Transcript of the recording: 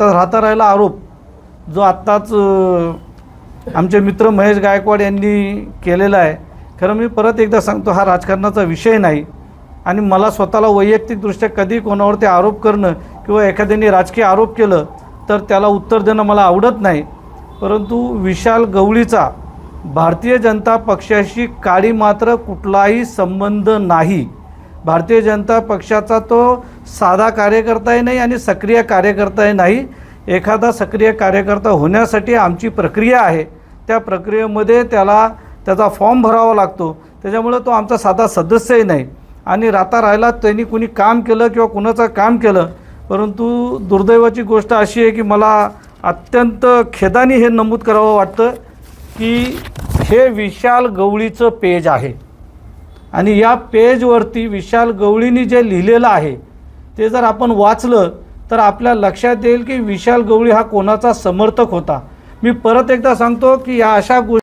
आता राहता राहिला आरोप जो आत्ताच आमचे मित्र महेश गायकवाड यांनी केलेला आहे. खरं मी परत एकदा सांगतो हा राजकारणाचा विषय नाही. आणि मला स्वतःला वैयक्तिकदृष्ट्या कधी कोणावरती आरोप करणं किंवा एखाद्याने राजकीय आरोप केलं तर त्याला उत्तर देणं मला आवडत नाही. परंतु विशाल गवळीचा भारतीय जनता पक्षाशी काळी मात्र कुठलाही संबंध नाही. भारतीय जनता पक्षाचा तो साधा कार्यकर्ताही नाही आणि सक्रिय कार्यकर्ताही नाही. एखादा सक्रिय कार्यकर्ता होण्यासाठी आमची प्रक्रिया आहे. त्या प्रक्रियेमध्ये त्याला त्याचा फॉर्म भरावा लागतो. त्याच्यामुळं तो आमचा साधा सदस्यही नाही. आणि राहता राहिला त्यांनी कुणी काम केलं किंवा कुणाचं काम केलं परंतु दुर्दैवाची गोष्ट अशी आहे की मला अत्यंत खेदाने हे नमूद करावं वाटतं की हे विशाल गवळीचं पेज आहे. आणि या पेजवरती विशाल गवळीनी जे लिहिलेलं आहे ते जर आपण वाचलं तर आपल्या लक्षात येईल की विशाल गवळी हा कोणाचा समर्थक होता. मी परत एकदा सांगतो की या अशा गोष्टी